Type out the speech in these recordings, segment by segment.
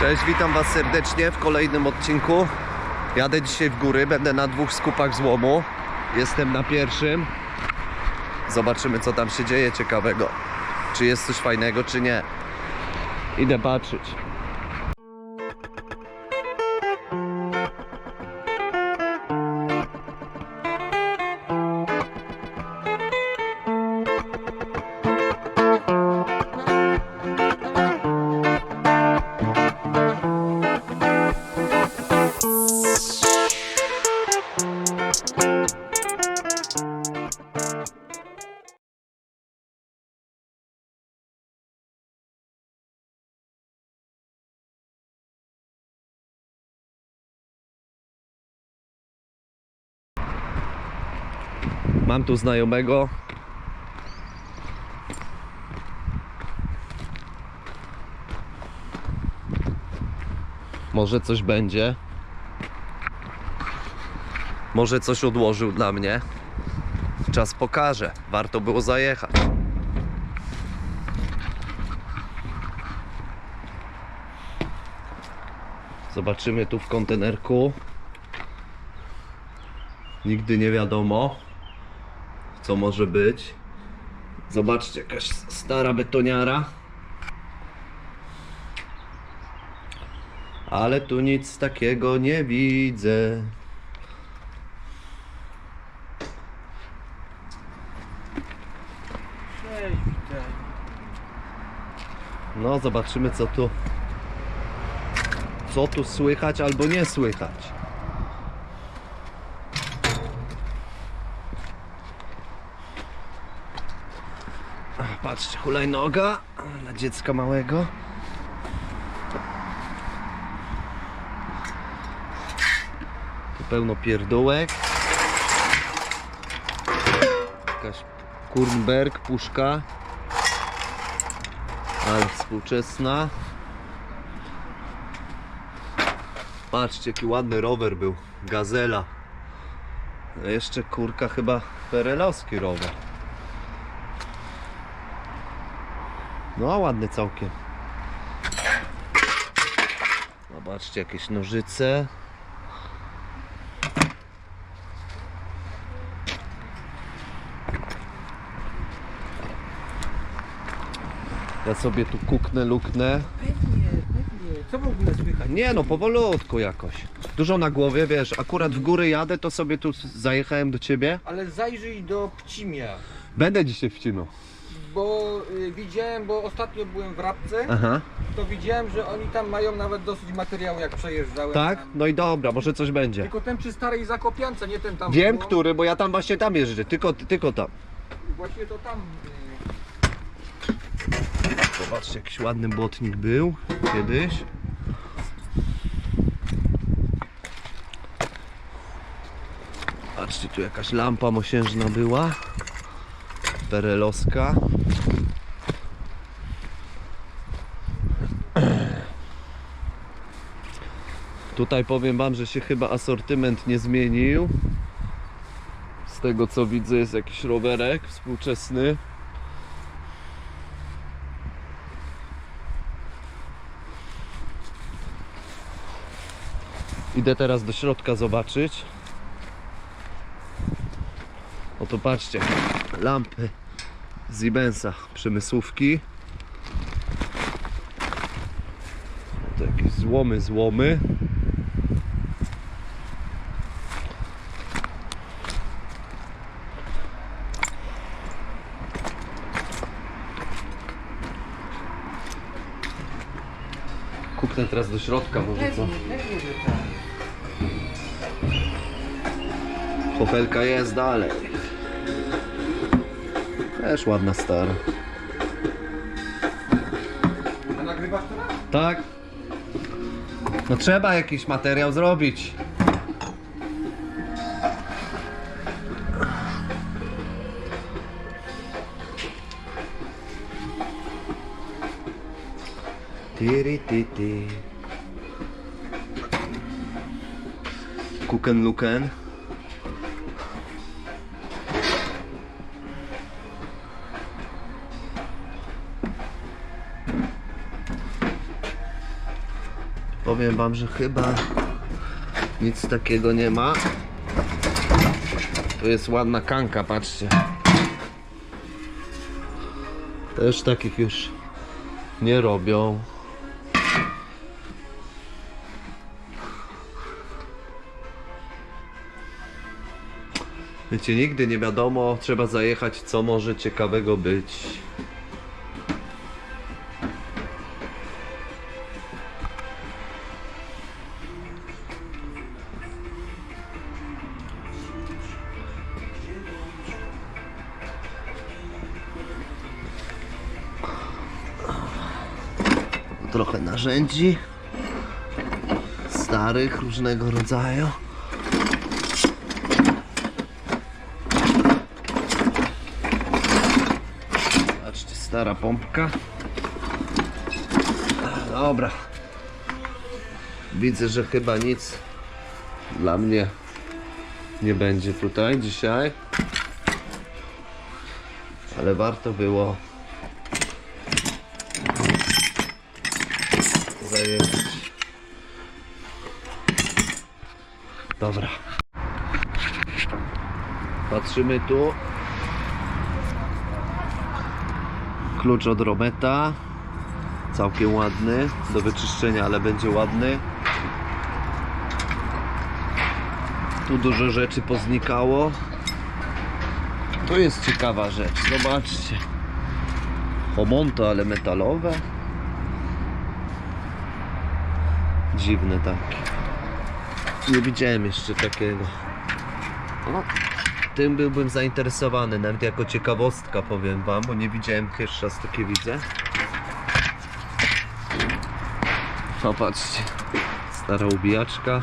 Cześć, witam Was serdecznie w kolejnym odcinku. Jadę dzisiaj w góry, będę na dwóch skupach złomu. Jestem na pierwszym. Zobaczymy, co tam się dzieje ciekawego. Czy jest coś fajnego, czy nie. Idę patrzeć. Mam tu znajomego. Może coś będzie. Może coś odłożył dla mnie. Czas pokaże. Warto było zajechać. Zobaczymy tu w kontenerku. Nigdy nie wiadomo co może być. Zobaczcie, jakaś stara betoniara. Ale tu nic takiego nie widzę. No, zobaczymy co tu. Co tu słychać albo nie słychać. A, Patrzcie, hulajnoga dla dziecka małego. Tu pełno pierdółek. Jakaś Kurnberg, puszka. Ale współczesna. Patrzcie, jaki ładny rower był. Gazela. Jeszcze kurka chyba perelowski rower. No, ładny całkiem. Zobaczcie, jakieś nożyce. Ja sobie tu kuknę, luknę. Pewnie, pewnie. Co w ogóle słychać? Nie no, powolutku jakoś. Dużo na głowie, wiesz, akurat w góry jadę, to sobie tu zajechałem do ciebie. Ale zajrzyj do Pcimia, Będę dzisiaj wcinał. Bo y, widziałem, bo ostatnio byłem w Rabce, Aha. to widziałem, że oni tam mają nawet dosyć materiału jak przejeżdżałem. Tak? Tam. No i dobra, może coś będzie. Tylko ten przy starej Zakopiance, nie ten tam. Wiem, było. który, bo ja tam właśnie tam jeżdżę, tylko, tylko tam. Właśnie to tam. y, Zobaczcie, jakiś ładny błotnik był kiedyś. Patrzcie, tu jakaś lampa mosiężna była. Perelowska. Tutaj powiem wam, że się chyba asortyment nie zmienił. Z tego co widzę jest jakiś rowerek współczesny. Idę teraz do środka zobaczyć. Oto patrzcie, lampy z Siemensa, przemysłówki. To jakieś złomy, złomy. Kupnę teraz do środka, może co? Chofelka jest dalej. Też ładna stara. A nagrywasz teraz? Tak? No trzeba jakiś materiał zrobić. Tiri ti ti. Kuken Luken. Powiem wam, że chyba nic takiego nie ma. Tu jest ładna kanka, patrzcie. Też takich już nie robią. Wiecie, nigdy nie wiadomo, trzeba zajechać, co może ciekawego być. Narzędzi starych różnego rodzaju. Patrzcie, stara pompka. Dobra. Widzę, że chyba nic dla mnie nie będzie tutaj dzisiaj. Ale warto było zajechać. Dobra. Patrzymy tu. Klucz od Rometa. Całkiem ładny. Do wyczyszczenia, ale będzie ładny. Tu dużo rzeczy poznikało. Tu jest ciekawa rzecz. Zobaczcie. Homonto, ale metalowe. Dziwne takie. Nie widziałem jeszcze takiego. O, tym byłbym zainteresowany, nawet jako ciekawostka powiem wam, bo nie widziałem pierwszy raz takie widzę. O, patrzcie. Stara ubijaczka.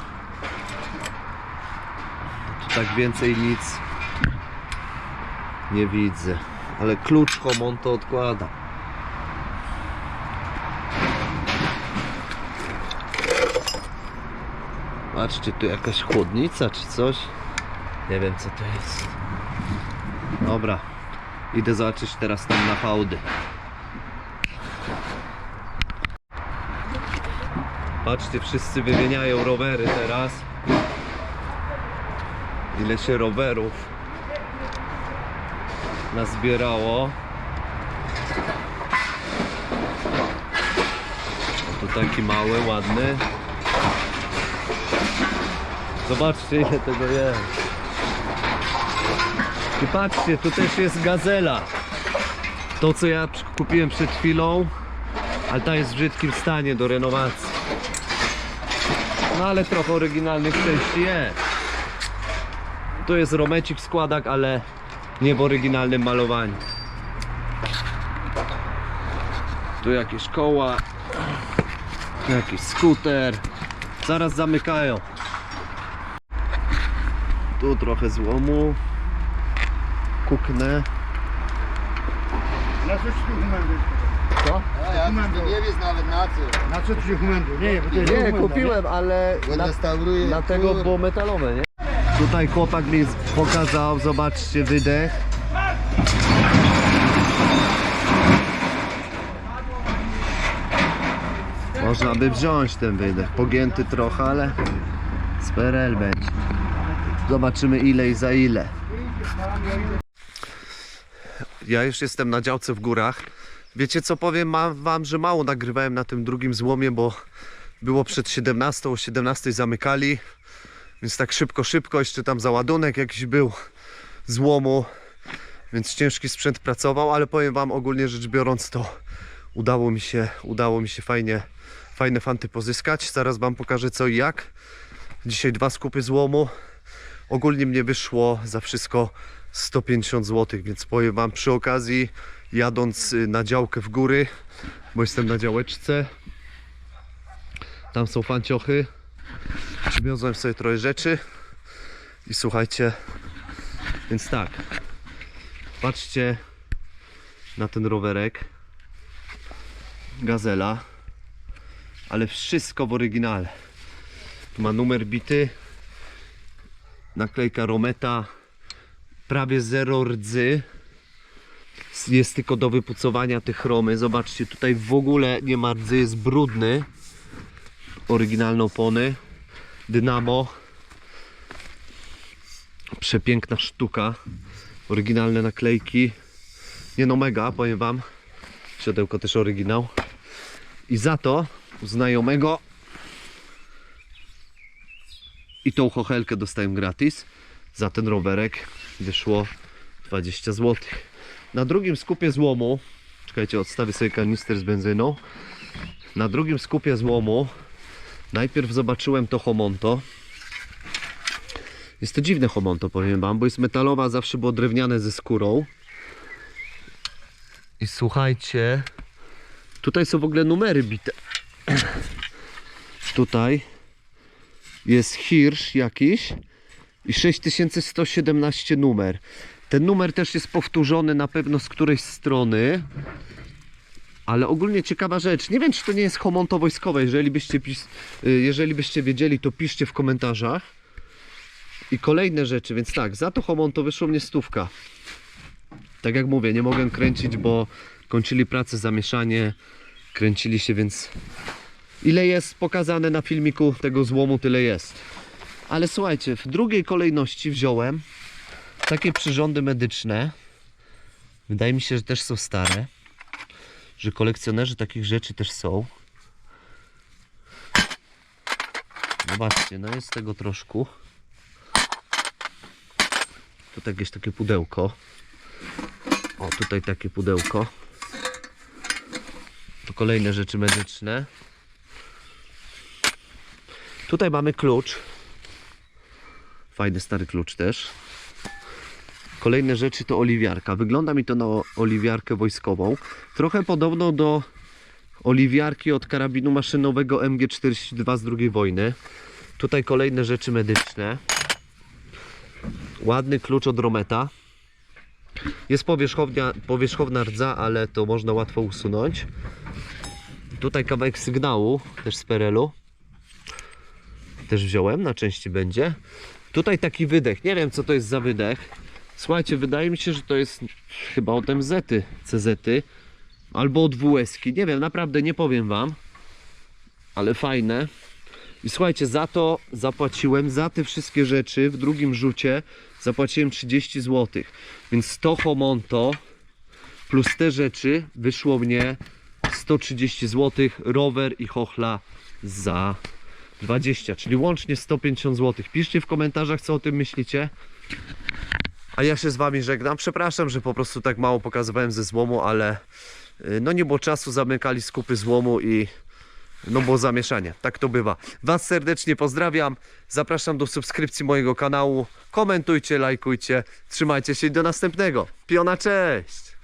Tu tak więcej nic nie widzę. Ale klucz Homon to odkłada. Patrzcie, tu jakaś chłodnica czy coś. Nie wiem co to jest. Dobra. Idę zobaczyć teraz tam na hałdy. Patrzcie, wszyscy wymieniają rowery teraz. Ile się rowerów nazbierało. Tu taki mały, ładny. Zobaczcie ile tego jest. I patrzcie, tu też jest gazela. To co ja kupiłem przed chwilą, ale ta jest w brzydkim stanie do renowacji. No ale trochę oryginalnych części jest. To jest romecik składak, ale nie w oryginalnym malowaniu. Tu jakieś koła, jakiś skuter. Zaraz zamykają. Tu trochę złomu. Kuknę. Na co ci tu humendy? Co? A ja nie wiesz nawet na co. Na co ci się humendy? Nie, bo to jest Nie, humenda, kupiłem, ale Bo na, restauruje. dlatego kur- było metalowe, nie? Tutaj chłopak mi pokazał, zobaczcie, wydech. Można by wziąć ten wydech, pogięty trochę, ale z PRL będzie. Zobaczymy ile i za ile. Ja już jestem na działce w górach. Wiecie co powiem ma- wam, że mało nagrywałem na tym drugim złomie, bo było przed 17, o 17 zamykali. Więc tak szybko, szybko, jeszcze tam załadunek jakiś był złomu. Więc ciężki sprzęt pracował, ale powiem wam ogólnie rzecz biorąc to udało mi się, udało mi się fajnie, fajne fanty pozyskać. Zaraz wam pokażę co i jak. Dzisiaj dwa skupy złomu. Ogólnie mnie wyszło za wszystko 150 zł, więc powiem wam przy okazji jadąc y, na działkę w góry, bo jestem na działeczce. Tam są fanciochy. Przywiozłem sobie trochę rzeczy i słuchajcie, więc tak, patrzcie na ten rowerek, Gazela, ale wszystko w oryginale. Tu ma numer bity, naklejka Rometa, prawie zero rdzy. Jest tylko do wypucowania tych chromy. Zobaczcie, tutaj w ogóle nie ma rdzy, jest brudny. oryginalne opony, dynamo, przepiękna sztuka, oryginalne naklejki, nie no mega, powiem wam, siodełko też oryginał i za to znajomego i tą chochelkę dostałem gratis, za ten rowerek wyszło 20 zł. Na drugim skupie złomu, czekajcie, odstawię sobie kanister z benzyną, na drugim skupie złomu najpierw zobaczyłem to Homonto. Jest to dziwne Homonto, powiem wam, bo jest metalowa, zawsze było drewniane ze skórą. I słuchajcie, tutaj są w ogóle numery bite. Tutaj jest Hirsch jakiś i 6117 numer. Ten numer też jest powtórzony na pewno z którejś strony. Ale ogólnie ciekawa rzecz. Nie wiem, czy to nie jest homonto wojskowe. Jeżeli byście, pis... y, jeżeli byście wiedzieli, to piszcie w komentarzach. I kolejne rzeczy, więc tak, za to homonto wyszło mnie stówka. Tak jak mówię, nie mogę kręcić, bo kończyli pracę, zamieszanie, kręcili się, więc ile jest pokazane na filmiku tego złomu, tyle jest. Ale słuchajcie, w drugiej kolejności wziąłem takie przyrządy medyczne. Wydaje mi się, że też są stare że kolekcjonerzy takich rzeczy też są. Zobaczcie, no jest tego troszkę. Tutaj jakieś takie pudełko. O, tutaj takie pudełko. To kolejne rzeczy medyczne. Tutaj mamy klucz. Fajny stary klucz też. Kolejne rzeczy to oliwiarka. Wygląda mi to na oliwiarkę wojskową. Trochę podobną do oliwiarki od karabinu maszynowego MG42 z II wojny. Tutaj kolejne rzeczy medyczne. Ładny klucz od Rometa. Jest powierzchownia, powierzchowna rdza, ale to można łatwo usunąć. Tutaj kawałek sygnału, też z Perelu. Też wziąłem, na części będzie. Tutaj taki wydech. Nie wiem co to jest za wydech. Słuchajcie, wydaje mi się, że to jest chyba od MZ, CZ, albo od WS. -ki. Nie wiem, naprawdę nie powiem wam, ale fajne. I słuchajcie, za to zapłaciłem, za te wszystkie rzeczy w drugim rzucie zapłaciłem 30 zł. Więc to Homonto plus te rzeczy wyszło mnie 130 zł, rower i chochla za 20, czyli łącznie 150 zł. Piszcie w komentarzach, co o tym myślicie. A ja się z wami żegnam. Przepraszam, że po prostu tak mało pokazywałem ze złomu, ale y, no nie było czasu, zamykali skupy złomu i no było zamieszanie. Tak to bywa. Was serdecznie pozdrawiam. Zapraszam do subskrypcji mojego kanału. Komentujcie, lajkujcie. Trzymajcie się i do następnego. Piona, cześć!